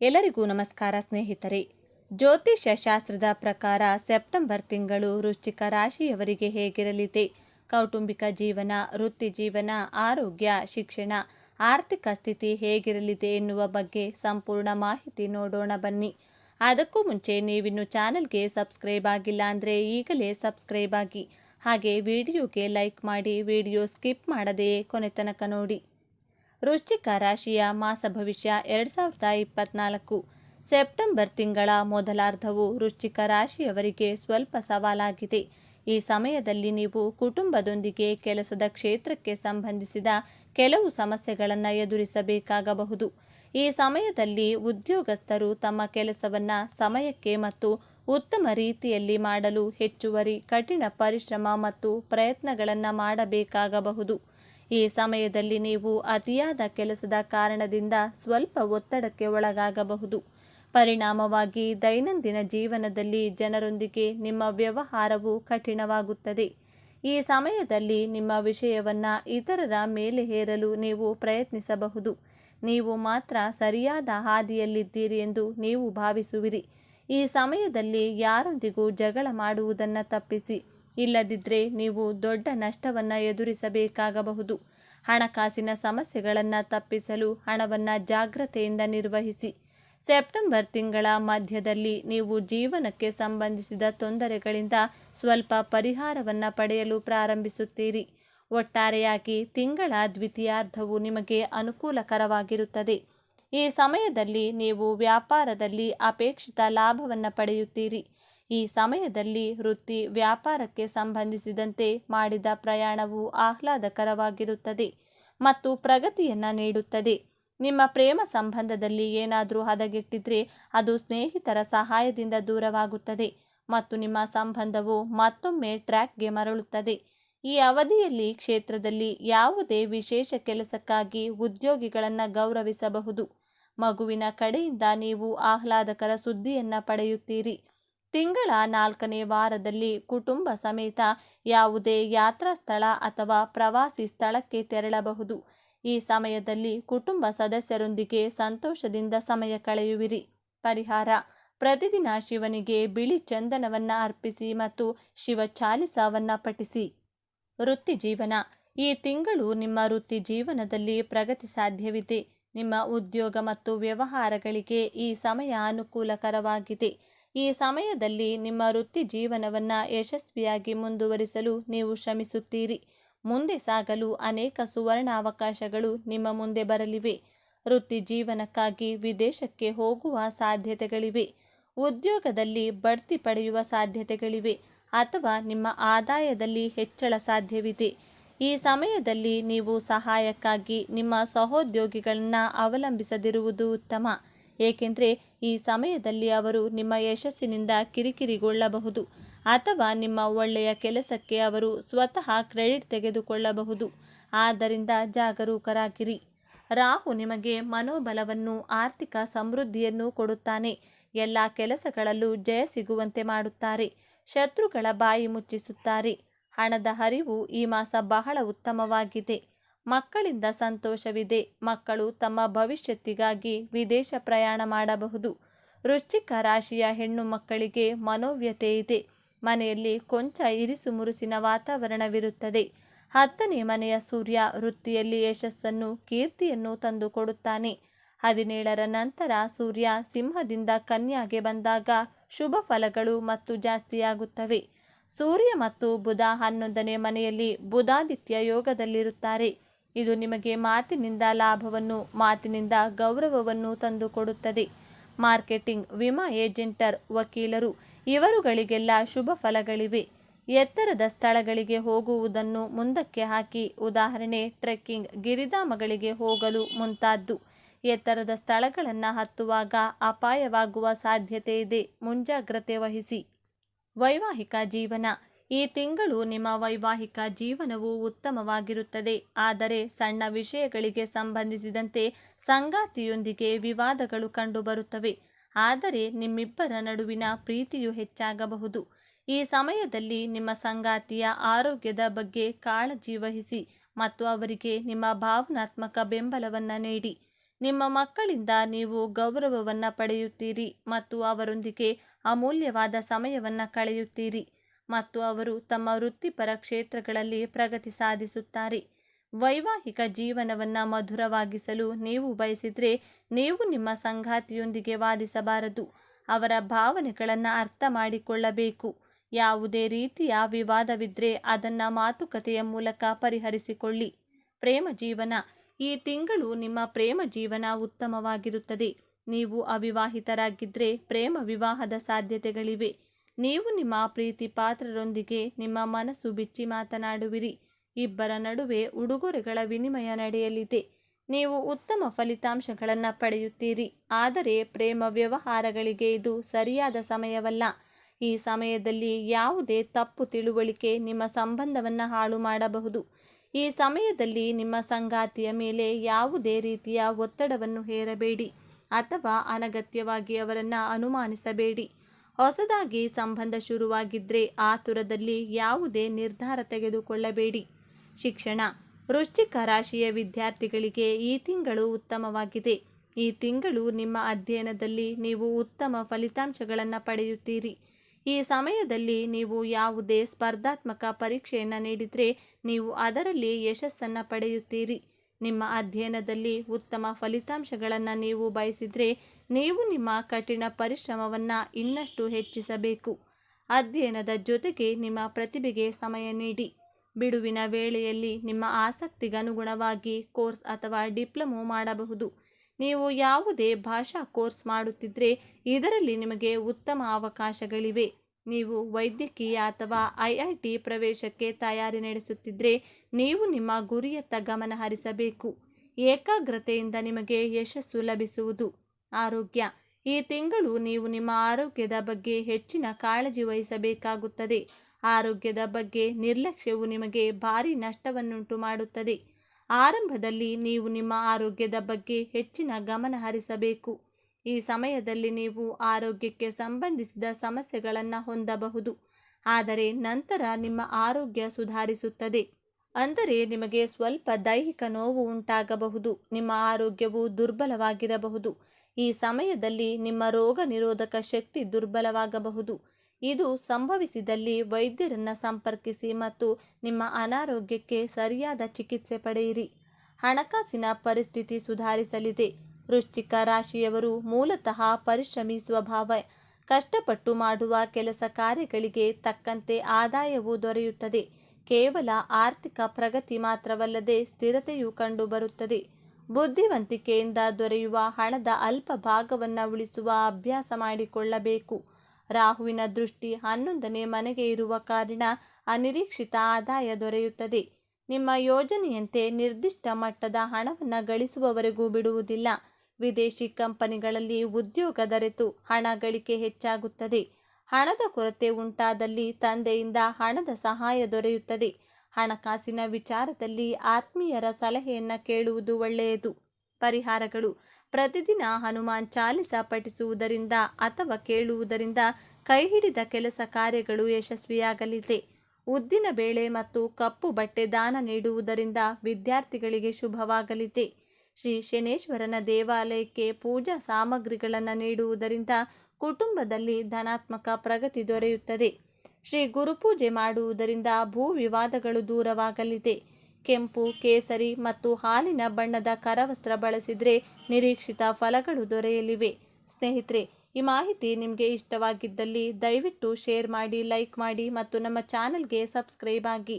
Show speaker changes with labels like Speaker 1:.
Speaker 1: ಎಲ್ಲರಿಗೂ ನಮಸ್ಕಾರ ಸ್ನೇಹಿತರೆ. ಜ್ಯೋತಿಷ್ಯ ಶಾಸ್ತ್ರದ ಪ್ರಕಾರ ಸೆಪ್ಟೆಂಬರ್ ತಿಂಗಳು ವೃಶ್ಚಿಕ ರಾಶಿಯವರಿಗೆ ಹೇಗಿರಲಿದೆ? ಕೌಟುಂಬಿಕ ಜೀವನ, ವೃತ್ತಿ ಜೀವನ, ಆರೋಗ್ಯ, ಶಿಕ್ಷಣ, ಆರ್ಥಿಕ ಸ್ಥಿತಿ ಹೇಗಿರಲಿದೆ ಎನ್ನುವ ಬಗ್ಗೆ ಸಂಪೂರ್ಣ ಮಾಹಿತಿ ನೋಡೋಣ ಬನ್ನಿ. ಅದಕ್ಕೂ ಮುಂಚೆ ನೀವಿನ್ನು ಚಾನಲ್ಗೆ ಸಬ್ಸ್ಕ್ರೈಬ್ ಆಗಿಲ್ಲ ಅಂದರೆ ಈಗಲೇ ಸಬ್ಸ್ಕ್ರೈಬ್ ಆಗಿ. ಹಾಗೆ ವಿಡಿಯೋಗೆ ಲೈಕ್ ಮಾಡಿ ವಿಡಿಯೋ ಸ್ಕಿಪ್ ಮಾಡದೆಯೇ ಕೊನೆ ತನಕ ನೋಡಿ. ವೃಶ್ಚಿಕ ರಾಶಿಯ ಮಾಸ ಭವಿಷ್ಯ ಎರಡು ಸಾವಿರದ ಇಪ್ಪತ್ನಾಲ್ಕು. ಸೆಪ್ಟೆಂಬರ್ ತಿಂಗಳ ಮೊದಲಾರ್ಧವು ವೃಶ್ಚಿಕ ರಾಶಿಯವರಿಗೆ ಸ್ವಲ್ಪ ಸವಾಲಾಗಿದೆ. ಈ ಸಮಯದಲ್ಲಿ ನೀವು ಕುಟುಂಬದೊಂದಿಗೆ ಕೆಲಸದ ಕ್ಷೇತ್ರಕ್ಕೆ ಸಂಬಂಧಿಸಿದ ಕೆಲವು ಸಮಸ್ಯೆಗಳನ್ನು ಎದುರಿಸಬೇಕಾಗಬಹುದು. ಈ ಸಮಯದಲ್ಲಿ ಉದ್ಯೋಗಸ್ಥರು ತಮ್ಮ ಕೆಲಸವನ್ನು ಸಮಯಕ್ಕೆ ಮತ್ತು ಉತ್ತಮ ರೀತಿಯಲ್ಲಿ ಮಾಡಲು ಹೆಚ್ಚುವರಿ ಕಠಿಣ ಪರಿಶ್ರಮ ಮತ್ತು ಪ್ರಯತ್ನಗಳನ್ನು ಮಾಡಬೇಕಾಗಬಹುದು. ಈ ಸಮಯದಲ್ಲಿ ನೀವು ಅತಿಯಾದ ಕೆಲಸದ ಕಾರಣದಿಂದ ಸ್ವಲ್ಪ ಒತ್ತಡಕ್ಕೆ ಒಳಗಾಗಬಹುದು. ಪರಿಣಾಮವಾಗಿ ದೈನಂದಿನ ಜೀವನದಲ್ಲಿ ಜನರೊಂದಿಗೆ ನಿಮ್ಮ ವ್ಯವಹಾರವು ಕಠಿಣವಾಗುತ್ತದೆ. ಈ ಸಮಯದಲ್ಲಿ ನಿಮ್ಮ ವಿಷಯವನ್ನು ಇತರರ ಮೇಲೆ ಹೇರಲು ನೀವು ಪ್ರಯತ್ನಿಸಬಹುದು. ನೀವು ಮಾತ್ರ ಸರಿಯಾದ ಹಾದಿಯಲ್ಲಿದ್ದೀರಿ ಎಂದು ನೀವು ಭಾವಿಸುವಿರಿ. ಈ ಸಮಯದಲ್ಲಿ ಯಾರೊಂದಿಗೂ ಜಗಳ ಮಾಡುವುದನ್ನು ತಪ್ಪಿಸಿ. ಇಲ್ಲದಿದ್ದರೆ ನೀವು ದೊಡ್ಡ ನಷ್ಟವನ್ನು ಎದುರಿಸಬೇಕಾಗಬಹುದು. ಹಣಕಾಸಿನ ಸಮಸ್ಯೆಗಳನ್ನು ತಪ್ಪಿಸಲು ಹಣವನ್ನು ಜಾಗ್ರತೆಯಿಂದ ನಿರ್ವಹಿಸಿ. ಸೆಪ್ಟೆಂಬರ್ ತಿಂಗಳ ಮಧ್ಯದಲ್ಲಿ ನೀವು ಜೀವನಕ್ಕೆ ಸಂಬಂಧಿಸಿದ ತೊಂದರೆಗಳಿಂದ ಸ್ವಲ್ಪ ಪರಿಹಾರವನ್ನು ಪಡೆಯಲು ಪ್ರಾರಂಭಿಸುತ್ತೀರಿ. ಒಟ್ಟಾರೆಯಾಗಿ ತಿಂಗಳ ದ್ವಿತೀಯಾರ್ಧವು ನಿಮಗೆ ಅನುಕೂಲಕರವಾಗಿರುತ್ತದೆ. ಈ ಸಮಯದಲ್ಲಿ ನೀವು ವ್ಯಾಪಾರದಲ್ಲಿ ಅಪೇಕ್ಷಿತ ಲಾಭವನ್ನು ಪಡೆಯುತ್ತೀರಿ. ಈ ಸಮಯದಲ್ಲಿ ವೃತ್ತಿ ವ್ಯಾಪಾರಕ್ಕೆ ಸಂಬಂಧಿಸಿದಂತೆ ಮಾಡಿದ ಪ್ರಯಾಣವು ಆಹ್ಲಾದಕರವಾಗಿರುತ್ತದೆ ಮತ್ತು ಪ್ರಗತಿಯನ್ನು ನೀಡುತ್ತದೆ. ನಿಮ್ಮ ಪ್ರೇಮ ಸಂಬಂಧದಲ್ಲಿ ಏನಾದರೂ ಹದಗೆಟ್ಟಿದ್ರೆ ಅದು ಸ್ನೇಹಿತರ ಸಹಾಯದಿಂದ ದೂರವಾಗುತ್ತದೆ ಮತ್ತು ನಿಮ್ಮ ಸಂಬಂಧವು ಮತ್ತೊಮ್ಮೆ ಟ್ರ್ಯಾಕ್ಗೆ ಮರಳುತ್ತದೆ. ಈ ಅವಧಿಯಲ್ಲಿ ಕ್ಷೇತ್ರದಲ್ಲಿ ಯಾವುದೇ ವಿಶೇಷ ಕೆಲಸಕ್ಕಾಗಿ ಉದ್ಯೋಗಿಗಳನ್ನು ಗೌರವಿಸಬಹುದು. ಮಗುವಿನ ಕಡೆಯಿಂದ ನೀವು ಆಹ್ಲಾದಕರ ಸುದ್ದಿಯನ್ನು ಪಡೆಯುತ್ತೀರಿ. ತಿಂಗಳ ನಾಲ್ಕನೇ ವಾರದಲ್ಲಿ ಕುಟುಂಬ ಸಮೇತ ಯಾವುದೇ ಯಾತ್ರಾ ಸ್ಥಳ ಅಥವಾ ಪ್ರವಾಸಿ ಸ್ಥಳಕ್ಕೆ ತೆರಳಬಹುದು. ಈ ಸಮಯದಲ್ಲಿ ಕುಟುಂಬ ಸದಸ್ಯರೊಂದಿಗೆ ಸಂತೋಷದಿಂದ ಸಮಯ ಕಳೆಯುವಿರಿ. ಪರಿಹಾರ, ಪ್ರತಿದಿನ ಶಿವನಿಗೆ ಬಿಳಿ ಚಂದನವನ್ನು ಅರ್ಪಿಸಿ ಮತ್ತು ಶಿವ ಚಾಲಿಸವನ್ನು ಪಠಿಸಿ. ವೃತ್ತಿ ಜೀವನ, ಈ ತಿಂಗಳು ನಿಮ್ಮ ವೃತ್ತಿ ಜೀವನದಲ್ಲಿ ಪ್ರಗತಿ ಸಾಧ್ಯವಿದೆ. ನಿಮ್ಮ ಉದ್ಯೋಗ ಮತ್ತು ವ್ಯವಹಾರಗಳಿಗೆ ಈ ಸಮಯ ಅನುಕೂಲಕರವಾಗಿದೆ. ಈ ಸಮಯದಲ್ಲಿ ನಿಮ್ಮ ವೃತ್ತಿ ಜೀವನವನ್ನು ಯಶಸ್ವಿಯಾಗಿ ಮುಂದುವರಿಸಲು ನೀವು ಶ್ರಮಿಸುತ್ತೀರಿ. ಮುಂದೆ ಸಾಗಲು ಅನೇಕ ಸುವರ್ಣ ಅವಕಾಶಗಳು ನಿಮ್ಮ ಮುಂದೆ ಬರಲಿವೆ. ವೃತ್ತಿ ಜೀವನಕ್ಕಾಗಿ ವಿದೇಶಕ್ಕೆ ಹೋಗುವ ಸಾಧ್ಯತೆಗಳಿವೆ. ಉದ್ಯೋಗದಲ್ಲಿ ಬಡ್ತಿ ಪಡೆಯುವ ಸಾಧ್ಯತೆಗಳಿವೆ ಅಥವಾ ನಿಮ್ಮ ಆದಾಯದಲ್ಲಿ ಹೆಚ್ಚಳ ಸಾಧ್ಯವಿದೆ. ಈ ಸಮಯದಲ್ಲಿ ನೀವು ಸಹಾಯಕ್ಕಾಗಿ ನಿಮ್ಮ ಸಹೋದ್ಯೋಗಿಗಳನ್ನು ಅವಲಂಬಿಸದಿರುವುದು ಉತ್ತಮ. ಏಕೆಂದರೆ ಈ ಸಮಯದಲ್ಲಿ ಅವರು ನಿಮ್ಮ ಯಶಸ್ಸಿನಿಂದ ಕಿರಿಕಿರಿಗೊಳ್ಳಬಹುದು ಅಥವಾ ನಿಮ್ಮ ಒಳ್ಳೆಯ ಕೆಲಸಕ್ಕೆ ಅವರು ಸ್ವತಃ ಕ್ರೆಡಿಟ್ ತೆಗೆದುಕೊಳ್ಳಬಹುದು. ಆದ್ದರಿಂದ ಜಾಗರೂಕರಾಗಿರಿ. ರಾಹು ನಿಮಗೆ ಮನೋಬಲವನ್ನು, ಆರ್ಥಿಕ ಸಮೃದ್ಧಿಯನ್ನು ಕೊಡುತ್ತಾನೆ. ಎಲ್ಲ ಕೆಲಸಗಳಲ್ಲೂ ಜಯ ಸಿಗುವಂತೆ ಮಾಡುತ್ತಾರೆ. ಶತ್ರುಗಳ ಬಾಯಿ ಮುಚ್ಚಿಸುತ್ತಾರೆ. ಹಣದ ಹರಿವು ಈ ಮಾಸ ಬಹಳ ಉತ್ತಮವಾಗಿದೆ. ಮಕ್ಕಳಿಂದ ಸಂತೋಷವಿದೆ. ಮಕ್ಕಳು ತಮ್ಮ ಭವಿಷ್ಯತ್ತಿಗಾಗಿ ವಿದೇಶ ಪ್ರಯಾಣ ಮಾಡಬಹುದು. ವೃಶ್ಚಿಕ ರಾಶಿಯ ಹೆಣ್ಣು ಮಕ್ಕಳಿಗೆ ಮನೋವ್ಯತೆ ಇದೆ. ಮನೆಯಲ್ಲಿ ಕೊಂಚ ಇರಿಸು ಮುರುಸಿನ ವಾತಾವರಣವಿರುತ್ತದೆ. ಹತ್ತನೇ ಮನೆಯ ಸೂರ್ಯ ವೃತ್ತಿಯಲ್ಲಿ ಯಶಸ್ಸನ್ನು, ಕೀರ್ತಿಯನ್ನು ತಂದುಕೊಡುತ್ತಾನೆ. ಹದಿನೇಳರ ನಂತರ ಸೂರ್ಯ ಸಿಂಹದಿಂದ ಕನ್ಯಾಗೆ ಬಂದಾಗ ಶುಭ ಫಲಗಳು ಮತ್ತು ಜಾಸ್ತಿಯಾಗುತ್ತವೆ. ಸೂರ್ಯ ಮತ್ತು ಬುಧ ಹನ್ನೊಂದನೇ ಮನೆಯಲ್ಲಿ ಬುಧಾದಿತ್ಯ ಯೋಗದಲ್ಲಿರುತ್ತಾರೆ. ಇದು ನಿಮಗೆ ಮಾತಿನಿಂದ ಲಾಭವನ್ನು, ಮಾತಿನಿಂದ ಗೌರವವನ್ನು ತಂದುಕೊಡುತ್ತದೆ. ಮಾರ್ಕೆಟಿಂಗ್, ವಿಮಾ ಏಜೆಂಟರ್, ವಕೀಲರು, ಇವರುಗಳಿಗೆಲ್ಲ ಶುಭ ಫಲಗಳಿವೆ. ಎತ್ತರದ ಸ್ಥಳಗಳಿಗೆ ಹೋಗುವುದನ್ನು ಮುಂದಕ್ಕೆ ಹಾಕಿ, ಉದಾಹರಣೆ, ಟ್ರೆಕ್ಕಿಂಗ್, ಗಿರಿಧಾಮಗಳಿಗೆ ಹೋಗಲು ಮುಂತಾದ್ದು. ಎತ್ತರದ ಸ್ಥಳಗಳನ್ನು ಹತ್ತುವಾಗ ಅಪಾಯವಾಗುವ ಸಾಧ್ಯತೆ ಇದೆ. ಮುಂಜಾಗ್ರತೆ ವಹಿಸಿ. ವೈವಾಹಿಕ ಜೀವನ ಈ ತಿಂಗಳು ನಿಮ್ಮ ವೈವಾಹಿಕ ಜೀವನವು ಉತ್ತಮವಾಗಿರುತ್ತದೆ. ಆದರೆ ಸಣ್ಣ ವಿಷಯಗಳಿಗೆ ಸಂಬಂಧಿಸಿದಂತೆ ಸಂಗಾತಿಯೊಂದಿಗೆ ವಿವಾದಗಳು ಕಂಡುಬರುತ್ತವೆ. ಆದರೆ ನಿಮ್ಮಿಬ್ಬರ ನಡುವಿನ ಪ್ರೀತಿಯು ಹೆಚ್ಚಾಗಬಹುದು. ಈ ಸಮಯದಲ್ಲಿ ನಿಮ್ಮ ಸಂಗಾತಿಯ ಆರೋಗ್ಯದ ಬಗ್ಗೆ ಕಾಳಜಿ ವಹಿಸಿ ಮತ್ತು ಅವರಿಗೆ ನಿಮ್ಮ ಭಾವನಾತ್ಮಕ ಬೆಂಬಲವನ್ನು ನೀಡಿ. ನಿಮ್ಮ ಮಕ್ಕಳಿಂದ ನೀವು ಗೌರವವನ್ನು ಪಡೆಯುತ್ತೀರಿ ಮತ್ತು ಅವರೊಂದಿಗೆ ಅಮೂಲ್ಯವಾದ ಸಮಯವನ್ನು ಕಳೆಯುತ್ತೀರಿ. ಮತ್ತು ಅವರು ತಮ್ಮ ವೃತ್ತಿಪರ ಕ್ಷೇತ್ರಗಳಲ್ಲಿ ಪ್ರಗತಿ ಸಾಧಿಸುತ್ತಾರೆ. ವೈವಾಹಿಕ ಜೀವನವನ್ನು ಮಧುರವಾಗಿಸಲು ನೀವು ಬಯಸಿದರೆ ನೀವು ನಿಮ್ಮ ಸಂಗಾತಿಯೊಂದಿಗೆ ವಾದಿಸಬಾರದು. ಅವರ ಭಾವನೆಗಳನ್ನು ಅರ್ಥ ಮಾಡಿಕೊಳ್ಳಬೇಕು. ಯಾವುದೇ ರೀತಿಯ ವಿವಾದವಿದ್ದರೆ ಅದನ್ನು ಮಾತುಕತೆಯ ಮೂಲಕ ಪರಿಹರಿಸಿಕೊಳ್ಳಿ. ಪ್ರೇಮ ಜೀವನ. ಈ ತಿಂಗಳು ನಿಮ್ಮ ಪ್ರೇಮ ಜೀವನ ಉತ್ತಮವಾಗಿರುತ್ತದೆ. ನೀವು ಅವಿವಾಹಿತರಾಗಿದ್ದರೆ ಪ್ರೇಮ ವಿವಾಹದ ಸಾಧ್ಯತೆಗಳಿವೆ. ನೀವು ನಿಮ್ಮ ಪ್ರೀತಿ ಪಾತ್ರರೊಂದಿಗೆ ನಿಮ್ಮ ಮನಸ್ಸು ಬಿಚ್ಚಿ ಮಾತನಾಡುವಿರಿ. ಇಬ್ಬರ ನಡುವೆ ಉಡುಗೊರೆಗಳ ವಿನಿಮಯ ನಡೆಯಲಿದೆ. ನೀವು ಉತ್ತಮ ಫಲಿತಾಂಶಗಳನ್ನು ಪಡೆಯುತ್ತೀರಿ. ಆದರೆ ಪ್ರೇಮ ವ್ಯವಹಾರಗಳಿಗೆ ಇದು ಸರಿಯಾದ ಸಮಯವಲ್ಲ. ಈ ಸಮಯದಲ್ಲಿ ಯಾವುದೇ ತಪ್ಪು ತಿಳುವಳಿಕೆ ನಿಮ್ಮ ಸಂಬಂಧವನ್ನು ಹಾಳು ಮಾಡಬಹುದು. ಈ ಸಮಯದಲ್ಲಿ ನಿಮ್ಮ ಸಂಗಾತಿಯ ಮೇಲೆ ಯಾವುದೇ ರೀತಿಯ ಒತ್ತಡವನ್ನು ಹೇರಬೇಡಿ ಅಥವಾ ಅನಗತ್ಯವಾಗಿ ಅವರನ್ನು ಅನುಮಾನಿಸಬೇಡಿ. ಹೊಸದಾಗಿ ಸಂಬಂಧ ಶುರುವಾಗಿದ್ದರೆ ಆತುರದಲ್ಲಿ ಯಾವುದೇ ನಿರ್ಧಾರ ತೆಗೆದುಕೊಳ್ಳಬೇಡಿ. ಶಿಕ್ಷಣ, ವೃಶ್ಚಿಕ ರಾಶಿಯ ವಿದ್ಯಾರ್ಥಿಗಳಿಗೆ ಈ ತಿಂಗಳು ಉತ್ತಮವಾಗಿದೆ. ಈ ತಿಂಗಳು ನಿಮ್ಮ ಅಧ್ಯಯನದಲ್ಲಿ ನೀವು ಉತ್ತಮ ಫಲಿತಾಂಶಗಳನ್ನು ಪಡೆಯುತ್ತೀರಿ. ಈ ಸಮಯದಲ್ಲಿ ನೀವು ಯಾವುದೇ ಸ್ಪರ್ಧಾತ್ಮಕ ಪರೀಕ್ಷೆಯನ್ನು ನೀಡಿದರೆ ನೀವು ಅದರಲ್ಲಿ ಯಶಸ್ಸನ್ನು ಪಡೆಯುತ್ತೀರಿ. ನಿಮ್ಮ ಅಧ್ಯಯನದಲ್ಲಿ ಉತ್ತಮ ಫಲಿತಾಂಶಗಳನ್ನು ನೀವು ಬಯಸಿದರೆ ನೀವು ನಿಮ್ಮ ಕಠಿಣ ಪರಿಶ್ರಮವನ್ನು ಇನ್ನಷ್ಟು ಹೆಚ್ಚಿಸಬೇಕು. ಅಧ್ಯಯನದ ಜೊತೆಗೆ ನಿಮ್ಮ ಪ್ರತಿಭೆಗೆ ಸಮಯ ನೀಡಿ. ಬಿಡುವಿನ ವೇಳೆಯಲ್ಲಿ ನಿಮ್ಮ ಆಸಕ್ತಿಗನುಗುಣವಾಗಿ ಕೋರ್ಸ್ ಅಥವಾ ಡಿಪ್ಲೊಮೊ ಮಾಡಬಹುದು. ನೀವು ಯಾವುದೇ ಭಾಷಾ ಕೋರ್ಸ್ ಮಾಡುತ್ತಿದ್ದರೆ ಇದರಲ್ಲಿ ನಿಮಗೆ ಉತ್ತಮ ಅವಕಾಶಗಳಿವೆ. ನೀವು ವೈದ್ಯಕೀಯ ಅಥವಾ ಐಐಟಿ ಪ್ರವೇಶಕ್ಕೆ ತಯಾರಿ ನಡೆಸುತ್ತಿದ್ದರೆ ನೀವು ನಿಮ್ಮ ಗುರಿಯತ್ತ ಗಮನ ಹರಿಸಬೇಕು. ಏಕಾಗ್ರತೆಯಿಂದ ನಿಮಗೆ ಯಶಸ್ಸು ಲಭಿಸುವುದು. ಆರೋಗ್ಯ. ಈ ತಿಂಗಳು ನೀವು ನಿಮ್ಮ ಆರೋಗ್ಯದ ಬಗ್ಗೆ ಹೆಚ್ಚಿನ ಕಾಳಜಿ ವಹಿಸಬೇಕಾಗುತ್ತದೆ. ಆರೋಗ್ಯದ ಬಗ್ಗೆ ನಿರ್ಲಕ್ಷ್ಯವು ನಿಮಗೆ ಭಾರಿ ನಷ್ಟವನ್ನುಂಟು ಮಾಡುತ್ತದೆ. ಆರಂಭದಲ್ಲಿ ನೀವು ನಿಮ್ಮ ಆರೋಗ್ಯದ ಬಗ್ಗೆ ಹೆಚ್ಚಿನ ಗಮನ ಹರಿಸಬೇಕು. ಈ ಸಮಯದಲ್ಲಿ ನೀವು ಆರೋಗ್ಯಕ್ಕೆ ಸಂಬಂಧಿಸಿದ ಸಮಸ್ಯೆಗಳನ್ನು ಹೊಂದಬಹುದು. ಆದರೆ ನಂತರ ನಿಮ್ಮ ಆರೋಗ್ಯ ಸುಧಾರಿಸುತ್ತದೆ. ಅಂದರೆ ನಿಮಗೆ ಸ್ವಲ್ಪ ದೈಹಿಕ ನೋವು ಉಂಟಾಗಬಹುದು. ನಿಮ್ಮ ಆರೋಗ್ಯವು ದುರ್ಬಲವಾಗಿರಬಹುದು. ಈ ಸಮಯದಲ್ಲಿ ನಿಮ್ಮ ರೋಗ ನಿರೋಧಕ ಶಕ್ತಿ ದುರ್ಬಲವಾಗಬಹುದು. ಇದು ಸಂಭವಿಸಿದಲ್ಲಿ ವೈದ್ಯರನ್ನು ಸಂಪರ್ಕಿಸಿ ಮತ್ತು ನಿಮ್ಮ ಅನಾರೋಗ್ಯಕ್ಕೆ ಸರಿಯಾದ ಚಿಕಿತ್ಸೆ ಪಡೆಯಿರಿ. ಹಣಕಾಸಿನ ಪರಿಸ್ಥಿತಿ ಸುಧಾರಿಸಲಿದೆ. ವೃಶ್ಚಿಕ ರಾಶಿಯವರು ಮೂಲತಃ ಪರಿಶ್ರಮಿ ಸ್ವಭಾವ ಕಷ್ಟಪಟ್ಟು ಮಾಡುವ ಕೆಲಸ ಕಾರ್ಯಗಳಿಗೆ ತಕ್ಕಂತೆ ಆದಾಯವು ದೊರೆಯುತ್ತದೆ. ಕೇವಲ ಆರ್ಥಿಕ ಪ್ರಗತಿ ಮಾತ್ರವಲ್ಲದೆ ಸ್ಥಿರತೆಯೂ ಕಂಡುಬರುತ್ತದೆ. ಬುದ್ಧಿವಂತಿಕೆಯಿಂದ ದೊರೆಯುವ ಹಣದ ಅಲ್ಪ ಭಾಗವನ್ನು ಉಳಿಸುವ ಅಭ್ಯಾಸ ಮಾಡಿಕೊಳ್ಳಬೇಕು. ರಾಹುವಿನ ದೃಷ್ಟಿ ಹನ್ನೊಂದನೇ ಮನೆಗೆ ಇರುವ ಕಾರಣ ಅನಿರೀಕ್ಷಿತ ಆದಾಯ ದೊರೆಯುತ್ತದೆ. ನಿಮ್ಮ ಯೋಜನೆಯಂತೆ ನಿರ್ದಿಷ್ಟ ಮಟ್ಟದ ಹಣವನ್ನು ಗಳಿಸುವವರೆಗೂ ಬಿಡುವುದಿಲ್ಲ. ವಿದೇಶಿ ಕಂಪನಿಗಳಲ್ಲಿ ಉದ್ಯೋಗ ದೊರೆತು ಹಣ ಗಳಿಕೆ ಹೆಚ್ಚಾಗುತ್ತದೆ. ಹಣದ ಕೊರತೆ ಉಂಟಾದಲ್ಲಿ ತಂದೆಯಿಂದ ಹಣದ ಸಹಾಯ ದೊರೆಯುತ್ತದೆ. ಹಣಕಾಸಿನ ವಿಚಾರದಲ್ಲಿ ಆತ್ಮೀಯರ ಸಲಹೆಯನ್ನು ಕೇಳುವುದು ಒಳ್ಳೆಯದು. ಪರಿಹಾರಗಳು. ಪ್ರತಿದಿನ ಹನುಮಾನ್ ಚಾಲಿಸ ಪಠಿಸುವುದರಿಂದ ಅಥವಾ ಕೇಳುವುದರಿಂದ ಕೈ ಹಿಡಿದ ಕೆಲಸ ಕಾರ್ಯಗಳು ಯಶಸ್ವಿಯಾಗಲಿದೆ. ಉದ್ದಿನ ಬೇಳೆ ಮತ್ತು ಕಪ್ಪು ಬಟ್ಟೆ ದಾನ ನೀಡುವುದರಿಂದ ವಿದ್ಯಾರ್ಥಿಗಳಿಗೆ ಶುಭವಾಗಲಿದೆ. ಶ್ರೀ ಶನೇಶ್ವರನ ದೇವಾಲಯಕ್ಕೆ ಪೂಜಾ ಸಾಮಗ್ರಿಗಳನ್ನು ನೀಡುವುದರಿಂದ ಕುಟುಂಬದಲ್ಲಿ ಧನಾತ್ಮಕ ಪ್ರಗತಿ ದೊರೆಯುತ್ತದೆ. ಶ್ರೀ ಗುರುಪೂಜೆ ಮಾಡುವುದರಿಂದ ಭೂ ವಿವಾದಗಳು ದೂರವಾಗಲಿದೆ. ಕೆಂಪು, ಕೇಸರಿ ಮತ್ತು ಹಾಲಿನ ಬಣ್ಣದ ಕರವಸ್ತ್ರ ಬಳಸಿದರೆ ನಿರೀಕ್ಷಿತ ಫಲಗಳು ದೊರೆಯಲಿವೆ. ಸ್ನೇಹಿತರೆ, ಈ ಮಾಹಿತಿ ನಿಮಗೆ ಇಷ್ಟವಾಗಿದ್ದಲ್ಲಿ ದಯವಿಟ್ಟು ಶೇರ್ ಮಾಡಿ, ಲೈಕ್ ಮಾಡಿ ಮತ್ತು ನಮ್ಮ ಚಾನಲ್ಗೆ ಸಬ್ಸ್ಕ್ರೈಬ್ ಆಗಿ.